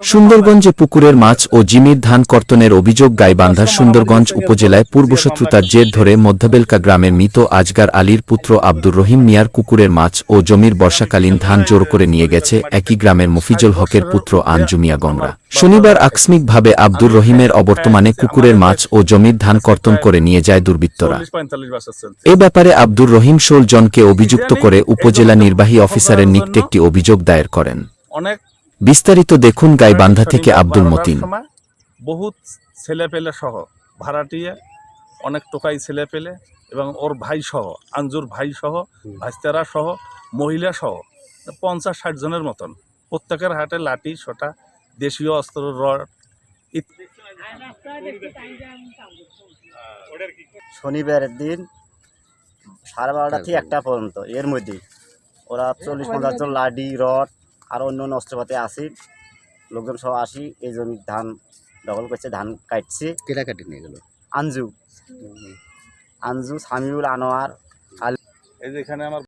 সুন্দরগঞ্জে পুকুরের মাছ ও জিমির ধান কর্তনের অভিযোগ গাইবান্ধার সুন্দরগঞ্জ উপজেলায় পূর্বশত্রুতার জের ধরে মধ্যবেলকা গ্রামের মৃত আজগার আলীর পুত্র আব্দুর রহিম মিয়ার কুকুরের মাছ ও জমির বর্ষাকালীন ধান জোর করে নিয়ে গেছে একই গ্রামের মফিজুল হকের পুত্র আঞ্জু মিয়া গংরা। শনিবার আকস্মিকভাবে আব্দুর রহিমের অবর্তমানে কুকুরের মাছ ও জমির ধান কর্তন করে নিয়ে যায় দুর্বৃত্তরা। এ ব্যাপারে আব্দুর রহিম ষোল জনকে অভিযুক্ত করে উপজেলা নির্বাহী অফিসারের নিকটে একটি অভিযোগ দায়ের করেন। অনেক বিস্তারিত দেখুন গাইবান্ধা থেকে আব্দুল মতিন। সময় বহুত ছেলে পেলে সহ ভাড়াটিয়ে অনেক টোকাই ছেলে পেলে এবং ওর ভাই সহ আঞ্জুর ভাই সহ ভাইস্তারা সহ মহিলা সহ পঞ্চাশ ষাট জনের মতন। প্রত্যেকের হাটে লাঠি সোটা দেশীয় অস্ত্র রড ইত্যাদি শনিবারের দিন সাড়ে বারোটা থেকে একটা পর্যন্ত এর মধ্যে। ওরা চল্লিশ পঞ্চাশ জন লাডি রড আর অন্য অন্য অস্ত্রপাতি আসি লোকজন সব আসি এই জমি ধান দখল করছে ধান কাটছে। কেটা কাটি নিয়ে গেল? আঞ্জু আঞ্জু সামিউল আনোয়ার এই যে এখানে আমার